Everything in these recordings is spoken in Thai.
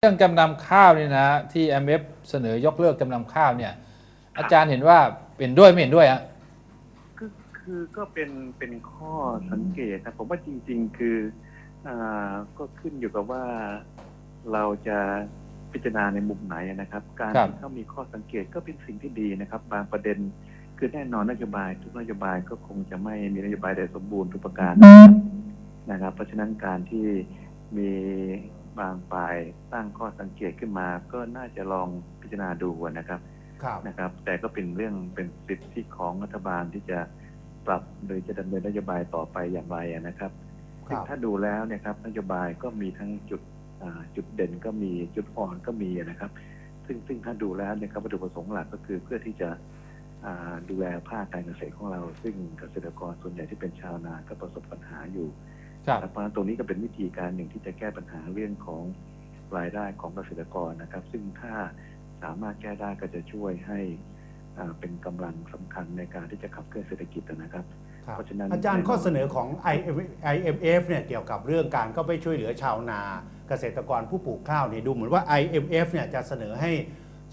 เรื่องจำนำข้าวนี่นะที่ MF เสนอยกเลิกจำนำข้าวเนี่ย อาจารย์เห็นว่าเป็นด้วยไม่เห็นด้วยฮะคือคือก็เป็นเป็นข้อสังเกตนะผมว่าจริง ๆ คืออ่าก็ขึ้นอยู่กับว่าเราจะพิจารณาในมุมไหนนะครับ การครับ ที่เขามีข้อสังเกตก็เป็นสิ่งที่ดีนะครับ บางประเด็นคือแน่นอนนโยบาย ทุกนโยบายก็คงจะไม่มีนโยบายใดสมบูรณ์ทุกประการนะครับเพราะฉะนั้นการที่มี บางฝ่ายตั้งข้อสังเกตขึ้นมา ก็น่าจะลองพิจารณาดูนะครับครับนะครับ แต่ก็เป็นเรื่องเป็นสิทธิของรัฐบาลที่จะปรับโดยจะดำเนินนโยบายต่อไปอย่างไรอะนะครับครับซึ่งถ้าดูแล้วเนี่ยครับนโยบายก็มีทั้งจุดอ่าจุดเด่นก็มีจุดอ่อนก็มีอะนะครับ ซึ่งซึ่งถ้าดูแล้วเนี่ยครับวัตถุประสงค์หลักก็คือเพื่อที่จะอ่าดูแลภาคการเกษตรของเรา ซึ่งเกษตรกรส่วนใหญ่ที่เป็นชาวนาก็ประสบปัญหาอยู่ครับ เพราะฉะนั้นตรงนี้ก็เป็นวิธีการหนึ่งที่จะแก้ปัญหาเรื่องของรายได้ของเกษตรกรนะครับ ซึ่งถ้าสามารถแก้ได้ก็จะช่วยให้อ่าเป็นกำลังสำคัญในการที่จะขับเคลื่อนเศรษฐกิจนะครับครับ เพราะฉะนั้นอาจารย์ข้อเสนอของ IMF เนี่ยเกี่ยวกับเรื่องการก็ไปช่วยเหลือชาวนาเกษตรกรผู้ปลูกข้าวเนี่ยดูเหมือนว่า IMF เนี่ยจะเสนอให้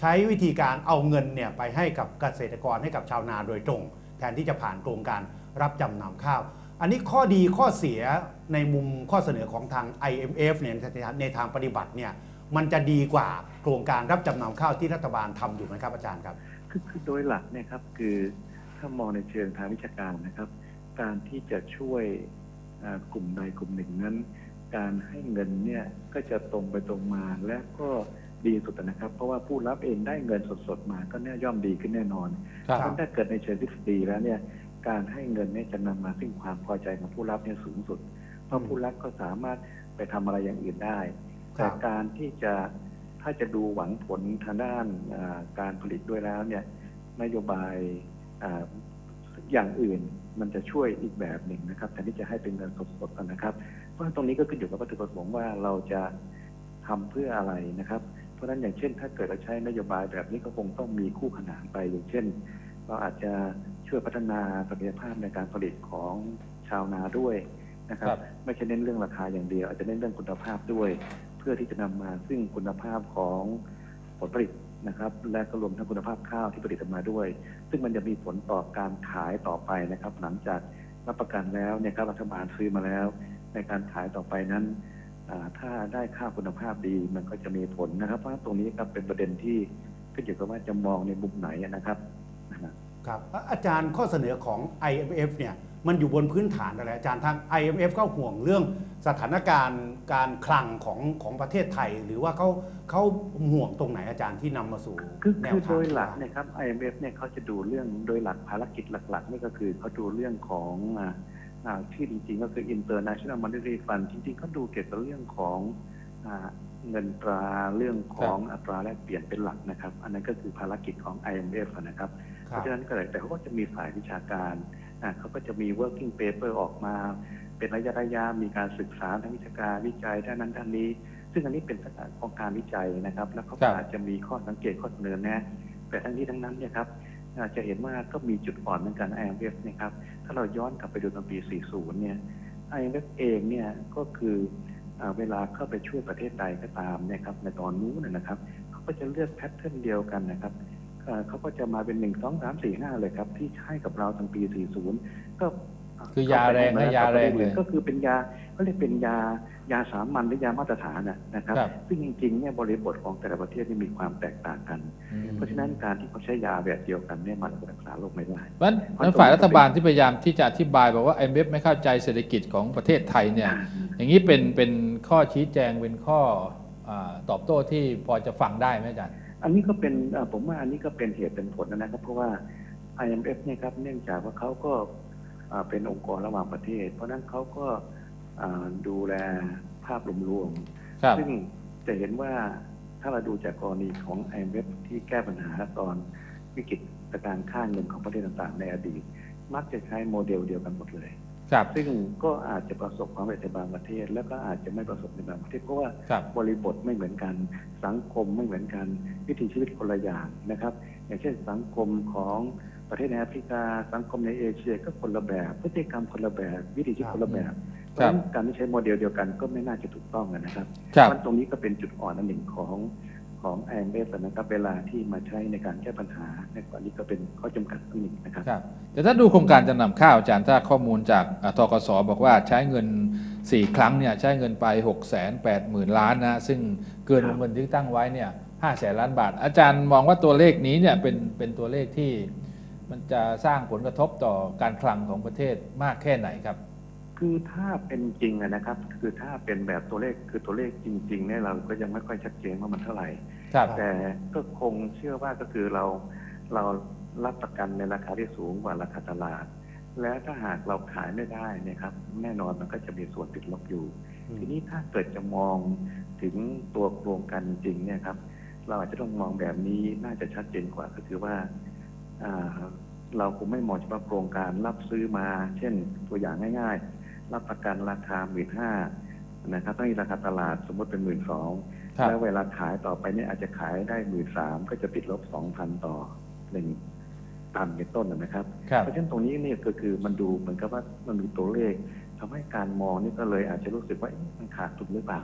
ใช้วิธีการเอาเงินเนี่ยไปให้กับเกษตรกรให้กับชาวนาโดยตรง แทนที่จะผ่านโครงการรับจำนำข้าว อันนี้ข้อดีข้อเสีย ในมุมข้อเสนอของทาง IMF เนี่ยในทางปฏิบัติเนี่ยมันจะดีกว่าโครงการรับจำนำข้าวที่รัฐบาลทำอยู่ไหมครับอาจารย์ครับคือคือโดยหลักเนี่ยครับคือถ้ามองในเชิงทางวิชาการนะครับ การที่จะช่วยอ่ากลุ่มใดกลุ่มหนึ่งนั้น การให้เงินเนี่ยก็จะตรงไปตรงมาและก็ดีสุดนะครับ เพราะว่าผู้รับเองได้เงินสดๆมาก็แน่ย่อมดีขึ้นแน่นอนครับเพราะถ้าเกิดในเชิงทฤษฎีแล้วเนี่ยการให้เงินเนี่ยจะนำมาซึ่งความพอใจของผู้รับเนี่ยสูงสุด เพราะผู้รับก็สามารถไปทำอะไรอย่างอื่นได้ครัแต่บการที่จะถ้าจะดูหวังผลทางด้านอ่าการผลิตด้วยแล้วเนี่ยนโยบายอ่าอย่างอื่นมันจะช่วยอีกแบบหนึ่งนะครับแทนที่จะให้เป็นเงินสดๆนะครับ เพราะฉะนั้นตรงนี้ก็ขึ้นอยู่กับวัตถุประสงค์ว่าเราจะทำเพื่ออะไรนะครับ เพราะฉะนั้นอย่างเช่น ถ้าเกิดเราใช้นโยบายแบบนี้ก็คงต้องมีคู่ขนานไปอย่างเช่น เราอาจจะช่วยพัฒนาศักยภาพในการผลิตของชาวนาด้วย นะครับครับ ไม่ใช่เน้นเรื่องราคาอย่างเดียว อาจจะเน้นเรื่องคุณภาพด้วย เพื่อที่จะนำมาซึ่งคุณภาพของผลผลิตนะครับ และก็รวมทั้งคุณภาพข้าวที่ผลิตออกมาด้วย ซึ่งมันจะมีผลต่อการขายต่อไปนะครับ หลังจากรับประกันแล้วเนี่ยครับรัฐบาลซื้อมาแล้ว ในการขายต่อไปนั้นอ่าถ้าได้ข้าวคุณภาพดีมันก็จะมีผลนะครับ เพราะฉะนั้นตรงนี้ครับเป็นประเด็นที่ขึ้นอยู่กับว่าจะมองในมุมไหนนะครับนะฮะครับอะอาจารย์ข้อเสนอของ IMF เนี่ย มันอยู่บนพื้นฐานอะไรอาจารย์ทาง IMF ก็ห่วงเรื่องสถานการณ์การคลังของของประเทศไทย หรือว่าเขาเขาห่วงตรงไหนอาจารย์ที่นำมาสู่คือแนคืวอทางโดยหลักเนี่ยครับ IMF เนี่ยเขาจะดูเรื่องโดยหลักภารกิจหลักๆนี่ก็คือเขาดูเรื่องของอ่าอ่าที่จริงๆก็คือ International Monetary Fund จริงๆเขาดูเกี่ยวกับเรื่องของอ่าเงินตราเรื่องของอัตราแลกเปลี่ยนเป็นหลักนะครับ อันนั้นก็คือภารกิจของ IMF อะนะครับคเพรับราะฉะนั้นก็เลยแต่เขาก็จะมีฝ่ายวิชาการอ่า เขาก็จะมี working paper ออกมา เป็นระยะระยะมีการศึกษาทางวิชาการวิจัยด้านนั้นด้านนี้ ซึ่งอันนี้เป็นลักษณะของการวิจัยนะครับ แล้วเขาครัก็บอาจจะมีข้อสังเกตข้อเสนอแนะแต่ทั้งนี้ทั้งนั้นเนี่ยครับอาจจะเห็นว่าก็มีจุดอ่อนเหมือนกัน IMF เนะครับ ถ้าเราย้อนกลับไปดูตอนปี 40 เนี่ย IMF เองเนี่ยก็คืออ่าเวลาเข้าไปช่วยประเทศใดก็ตามเนะครับในตอนนู้นนะนะครับ เขาก็จะเลือกแพทเทิร์นเดียวกันนะครับ เอ่อเขาก็จะมาเป็นหนึ่งสองสามสี่ห้าเลยครับ ที่ให้กับเราตั้งปี40ก็คือยาแรงนะยาแรงเลยก็คือเป็นยาก็เรียกเป็นยายาสามัญหรือยามาตรฐานนะนะครับครับ ซึ่งจริงๆเนี่ยบริบทของแต่ละประเทศนี่มีความแตกต่างกันอืมเพราะฉะนั้นการที่เขาใช้ยาแบบเดียวกันเนี่ยมันก็รักษาโรคไม่ได้เพราะฉะนั้นนั้นฝ่ายรัฐบาลที่พยายามที่จะอธิบายบอกว่า IMF ไม่เข้าใจเศรษฐกิจของประเทศไทยเนี่ย อย่างนี้เป็นเป็นข้อชี้แจงเป็นข้ออาตอบโต้ที่พอจะฟังได้ไหมอาจารย์ อันนี้ก็เป็นเอ่อผมว่าอันนี้ก็เป็นเหตุเป็นผลนะครับ เพราะว่า IMF เนี่ยครับเนื่องจากว่าเขาก็อ่าเป็นองค์กรระหว่างประเทศ เพราะฉะนั้นเขาก็อ่าดูแลภาพรวมครับๆซึ่งจะเห็นว่าถ้าเราดูจากกรณีของ IMF ที่แก้ปัญหาตอนวิกฤตการณ์ค่าเงินของประเทศต่างๆ ในอดีต มักจะใช้โมเดลเดียวกันหมดเลยครับ ซึ่งก็อาจจะประสบความสำเร็จในบางประเทศ แล้วก็อาจจะไม่ประสบในบางประเทศเพราะว่าครับบริบทไม่เหมือนกัน สังคมไม่เหมือนกัน วิถีชีวิตคนละอย่างนะครับ อย่างเช่นสังคมของประเทศในแอฟริกา สังคมในเอเชียก็คนละแบบ พฤติกรรมคนละแบบ วิถีชีวิตคนละแบบเพราะฉะนั้นการที่ใช้โมเดลเดียวกันก็ไม่น่าจะถูกต้องนะครับครับเพราะตรงนี้ก็เป็นจุดอ่อนอันหนึ่งของ ของแอนเบสนะครับเวลาที่มาใช้ในการแก้ปัญหาในกรณีก็เป็นข้อจำกัดอันหนึ่งนะครับครับแต่ถ้าดูโครงการจำนำข้าวอาจารย์ถ้าข้อมูลจากทกสบอกว่าใช้เงิน 4 ครั้งเนี่ยใช้เงินไป 6 8 0 0 0 0 ล้านนะซึ่งเกินครับเงินที่ตั้งไว้เนี่ย5แสนล้านบาท อาจารย์มองว่าตัวเลขนี้เนี่ยเป็นเป็นตัวเลขที่มันจะสร้างผลกระทบต่อการคลังของประเทศมากแค่ไหนครับ คือถ้าเป็นจริงอะนะครับ คือถ้าเป็นแบบตัวเลขคือตัวเลขจริงๆเนี่ยเราก็ยังไม่ค่อยชัดเจนว่ามันเท่าไหร่ ครับ แต่ก็คงเชื่อว่าก็คือเราเรารับประกันในราคาที่สูงกว่าราคาตลาด และถ้าหากเราขายไม่ได้เนะครับ แน่นอนมันก็จะมีส่วนติดลบอยู่ทีนี้ถ้าเกิดจะมองถึงตัวโครงการจริงๆเนี่ยครับ เราอาจจะต้องมองแบบนี้น่าจะชัดเจนกว่าก็คือว่าอ่า เราคงไม่มองเฉพาะโครงการรับซื้อมา เช่นตัวอย่างง่าย ๆ รับประกันราคาหมื่นห้านะครับต้องมีราคาตลาดสมมติเป็นหมื่นสองครับแล้วเวลาขายต่อไปเนี่ยอาจจะขายได้หมื่นสามก็จะติดลบสองพันต่อหนึ่งตันเป็นต้นนะนะครับครับ เพราะฉะนั้นตรงนี้เนี่ยก็คือมันดูเหมือนกับว่ามันมีตัวเลขทำให้การมองนี่ก็เลยอาจจะรู้สึกว่าเอ๊ะมันขาดทุนหรือเปล่า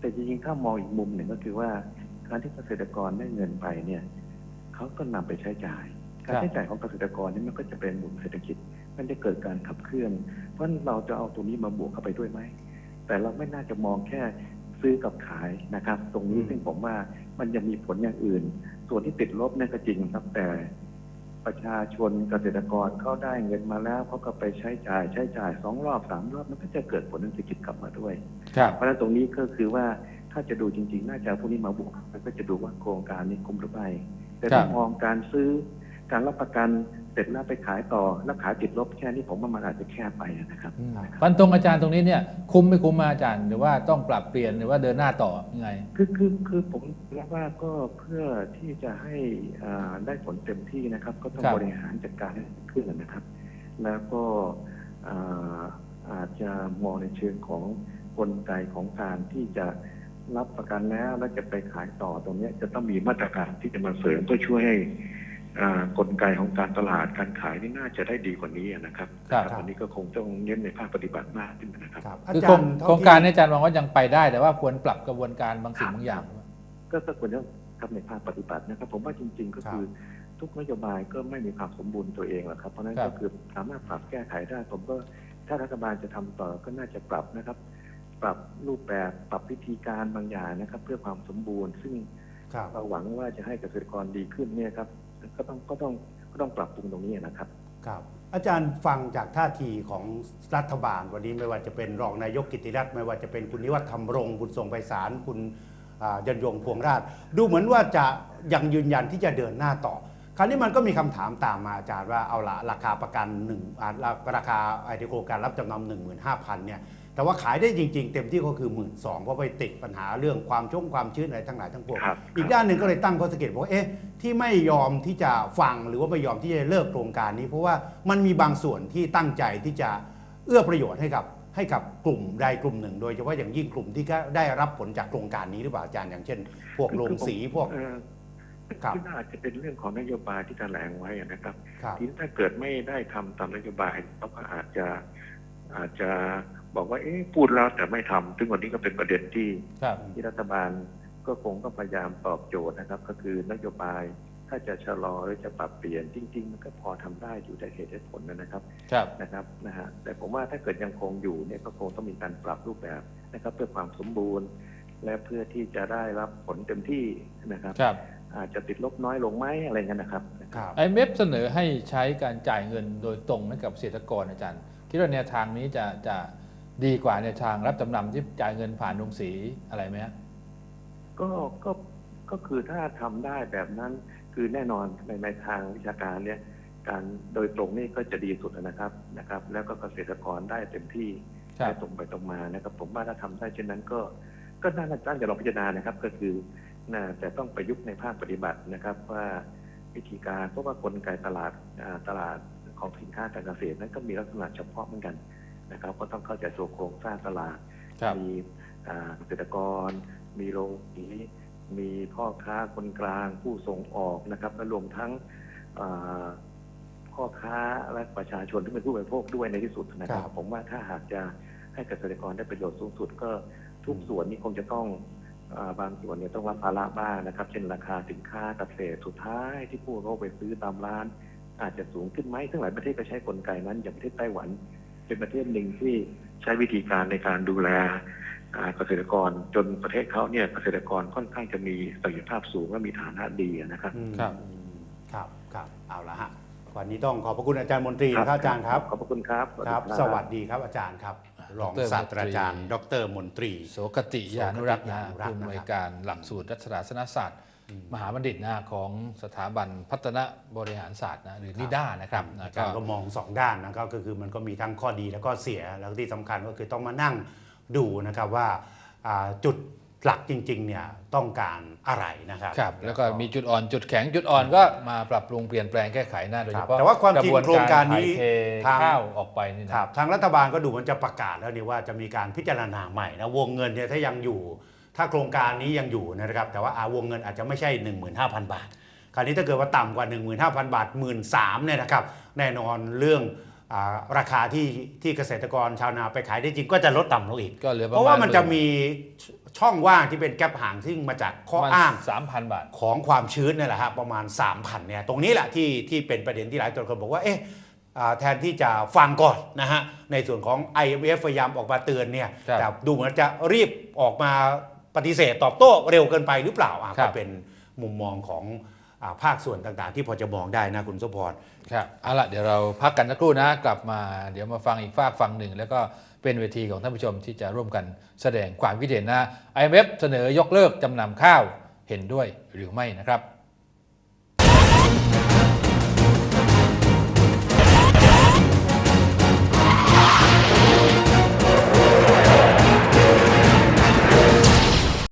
แต่จริงๆถ้ามองอีกมุมหนึ่งก็คือว่าการที่เกษตรกรได้เงินไปเนี่ยเขาก็นำไปใช้จ่าย การใช้จ่ายของเกษตรกรนี่มันก็จะเป็นหมุนเศรษฐกิจ มันจะเกิดการขับเคลื่อน เพราะฉะนั้นเราจะเอาตรงนี้มาบวกเข้าไปด้วยไหม แต่เราไม่น่าจะมองแค่ซื้อกับขายนะครับ ตรงนี้อืมซึ่งผมว่ามันยังมีผลอย่างอื่น ส่วนที่ติดลบเนี่ยก็จริงครับแต่ประชาชนเกษตรกรเขาได้เงินมาแล้วเขาก็ไปใช้จ่าย ใช้จ่ายสองรอบสามรอบมันก็จะเกิดผลทางเศรษฐกิจกลับมาด้วยครับเพราะฉะนั้นตรงนี้ก็คือว่าถ้าจะดูจริง ๆ น่าจะเอาพวกนี้มาบวกมันก็จะดูว่าโครงการนี้คุ้มหรือไม่แต่ถ้ามองการซื้อ การรับประกันเสร็จแล้วไปขายต่อแล้วขายติดลบแค่นี้ผมว่ามันอาจจะแค่ไปนะครับอืมฟันตรงอาจารย์ตรงนี้เนี่ยคุ้มไม่คุ้มมาอาจารย์ หรือว่าต้องปรับเปลี่ยนหรือว่าเดินหน้าต่อยังไง คือคือคือผมคิดว่าก็เพื่อที่จะให้อ่าได้ผลเต็มที่นะครับ ก็ต้องครับบริหารจัดการให้ขึ้นนะครับ แล้วก็อ่าอาจจะมองในเชิงของกลไกของการที่จะรับประกันแล้วแล้วจะไปขายต่อตรงเนี้ยจะต้องมีมาตรการที่จะมาเสริมเพื่อช่วยให้อ่า กลไกของการตลาดการขายนี่น่าจะได้ดีกว่านี้นะครับครับอันนี้ก็คงต้องเน้นในภาคปฏิบัติมากขึ้นนะครับครับอาคือจาโครรงย์เท่โครงที่การนี้อาจารย์มองว่ายังไปได้ แต่ว่าควรปรับกระบวนการบางสิ่งบางอย่างก็ก็ควรจะทำในภาคปฏิบัตินะครับ ผมว่าจริง ๆ ก็คือทุกนโยบายก็ไม่มีความสมบูรณ์ตัวเองหรอกครับ เพราะฉะนั้นครัก็บคือสามารถปรับแก้ไขได้ ผมก็ถ้ารัฐบาลจะทำต่อก็น่าจะปรับนะครับ ปรับรูปแบบปรับวิธีการบางอย่างนะครับ เพื่อความสมบูรณ์ ซึ่งครับเราหวังว่าจะให้เกษตรกรดีขึ้นเนี่ยครับ ก็ต้องก็ต้องก็ต้องปรับปรุงตรงนี้นะครับ ครับ อาจารย์ฟังจากท่าทีของรัฐบาลวันนี้ไม่ว่าจะเป็นรองนายกกิติรัตน์ไม่ว่าจะเป็นคุณนิวัฒน์ธรรมรงค์คุณทรงไพศาลคุณยันยงพวงราช ดูเหมือนว่าจะยังยืนยันที่จะเดินหน้าต่อ คราวนี้มันก็มีคำถามตามมาอาจารย์ว่าเอาละราคาประกันหนึ่งราคาไอเดีโครการรับจำนำหนึ่งหมื่นห้าพันเนี่ย แต่ว่าขายได้จริง ๆ เต็มที่ก็คือหมื่นสองเพราะไปติดปัญหาเรื่องความชุ่มความชื้นอะไรทั้งหลายทั้งปวงครับอีกด้านหนึ่งก็เลยตั้งข้อสังเกตว่าเอ๊ะที่ไม่ยอมที่จะฟังหรือว่าไม่ยอมที่จะเลิกโครงการนี้ เพราะว่ามันมีบางส่วนที่ตั้งใจที่จะเอื้อประโยชน์ให้กับให้กับกลุ่มใดกลุ่มหนึ่ง โดยเฉพาะอย่างยิ่งกลุ่มที่ก็ได้รับผลจากโครงการนี้หรือเปล่าอาจารย์อย่างเช่น พวกโรงสีพวกเอ่อครับที่น่าจะเป็นเรื่องของนโยบายที่แถลงไว้นะครับครับทีนี้ถ้าเกิดไม่ได้ทำตามนโยบายเขาก็อาจจะอาจจะ บอกว่าเอ๊ะพูดแล้วแต่ไม่ทำซึ่งวันนี้ก็เป็นประเด็นที่ครับที่รัฐบาลก็คงต้องพยายามตอบโจทย์นะครับ ก็คือนโยบายถ้าจะชะลอหรือจะปรับเปลี่ยนจริง ๆ มันก็พอทำได้อยู่ได้เหตุได้ผลนะครับครับนะครับนะฮะแต่ผมว่าถ้าเกิดยังคงอยู่เนี่ยก็คงต้องมีการปรับรูปแบบนะครับ เพื่อความสมบูรณ์ และเพื่อที่จะได้รับผลเต็มที่นะครับครับอาจจะติดลบน้อยลงไหมอะไรเงี้ยนะครับครับไอเมฟเสนอให้ใช้การจ่ายเงินโดยตรงให้กับเกษตรกรอาจารย์ คิดว่าแนวทางนี้จะจะ ดีกว่าแนวทางรับจำนำที่จ่ายเงินผ่านโรงสีอะไรไหมฮะก็ก็ก็คือถ้าทำได้แบบนั้นคือแน่นอนในในทางวิชาการเนี่ยการโดยตรงนี่ก็จะดีสุดนะครับนะครับ แล้วก็เกษตรกรได้เต็มที่ครับได้ตรงไปตรงมานะครับ ผมว่าถ้าทำได้เช่นนั้นก็ก็น่าน่าจะลองพิจารณานะครับ ก็คือน่าจะต้องประยุกต์ในภาคปฏิบัตินะครับ ว่าวิธีการเพราะว่ากลไกตลาดอ่าตลาดของสินค้าการเกษตรนั้นก็มีลักษณะเฉพาะเหมือนกัน นะครับ ก็ต้องเข้าใจตัวโครงสร้างตลาดครับมีอ่าเกษตรกร มีโรงสีมีพ่อค้าคนกลาง ผู้ส่งออกนะครับ และรวมทั้งอ่าพ่อค้าและประชาชนที่เป็นผู้บริโภคด้วยในที่สุดนะครัครับบผมว่าถ้าหากจะให้เกษตรกรได้ประโยชน์สูงสุดก็ทุกส่วนนี่คงจะต้องอาบางส่วนเนี่ยต้องรับภาระบ้างนะครับ เช่นราคาสินค้าเกษตรสุดท้ายที่ผู้เขาไปซื้อตามร้าน อาจจะสูงขึ้นไหมซึ่งหลายประเทศก็ใช้กลไกนั้น อย่างประเทศไต้หวัน เป็นประเทศหนึ่งที่ใช้วิธีการในการดูแลอ่าเกษตรกรจนประเทศเขาเนี่ยเกษตรกรค่อนข้างจะมีศักยภาพสูงและมีฐานะดีนะครับอืมครับครับครับเอาละฮะวันนี้ต้องขอบพระคุณอาจารย์มนตรีนะครับอาจารย์ครับขอบพระคุณครับครับ สวัสดีครับอาจารย์ครับ รองดรศาสตราจารย์ ดรมนตรี โสกติยานุรักษ์นะโสกติยานุรักษ์ผู้นะครับอำนวยการหลักสูตรรัฐศาสนศาสตร์ มหาบัณฑิตนะของสถาบันพัฒนาบริหารศาสตร์นะหรือนิด้านะครับนะอาจารย์ก็มองสองด้านนะครับก็คือมันก็มีทั้งข้อดีแล้วก็เสียแล้วที่สำคัญก็คือต้องมานั่งดูนะครับว่าอ่าจุด หลักจริงๆเนี่ยต้องการอะไรนะครับครับ แล้วก็มีจุดอ่อนจุดแข็งจุดอ่อนก็มาปรับปรุงเปลี่ยนแปลงแก้ไขนะโดยคเฉรับพาะแต่ว่าความจริงะบนโครงการนี้ถ่ยเททางข้าวออกไปนี่นะครับทางรัฐบาลก็ดูมันจะประกาศแล้วนี่ว่าจะมีการพิจารณาใหม่นะวงเงินเนี่ยถ้ายังอยู่ ถ้าโครงการนี้ยังอยู่นะครับ แต่ว่าอาวงเงินอาจจะไม่ใช่ 15,000 บาท คราวนี้ถ้าเกิดว่าต่ำกว่า 15,000 บาท 1 3ื่นเนี่ยนะครับแน่นอนเรื่องอาราคาที่ที่เกษตรกรชาวนาไปขายได้จริงก็จะลดต่ำลงอีกก็เหลือประเพมาณราะว่ามันจะมี ช่องว่างที่เป็นแกลบห่างซึ่งมาจากข้ออ้างสามพันบาท ของความชื้นเนี่ยแหละฮะประมาณ 3,000เนี่ยตรงนี้แหละที่ที่เป็นประเด็นที่หลายคนบอกว่าเอ๊ะอ่าแทนที่จะฟังก่อนนะฮะในส่วนของ IMF พยายามออกมาเตือนเนี่ยครับแต่ดูเหมือนจะรีบออกมาปฏิเสธตอบโต้เร็วเกินไปหรือเปล่าอะครัก็บเป็นมุมมองของอา ภาคส่วนต่างๆ ที่พอจะมองได้นะคุณสุพรครับเอาละเดี๋ยวเราพักกันสักครู่นะ กลับมาเดี๋ยวมาฟังอีกฝากฝั่งหนึ่ง แล้วก็เป็นเวทีของท่านผู้ชมที่จะร่วมกันแสดงความคิดเห็นนะ IMF เสนอยกเลิกจำนำข้าวเห็นด้วยหรือไม่นะครับ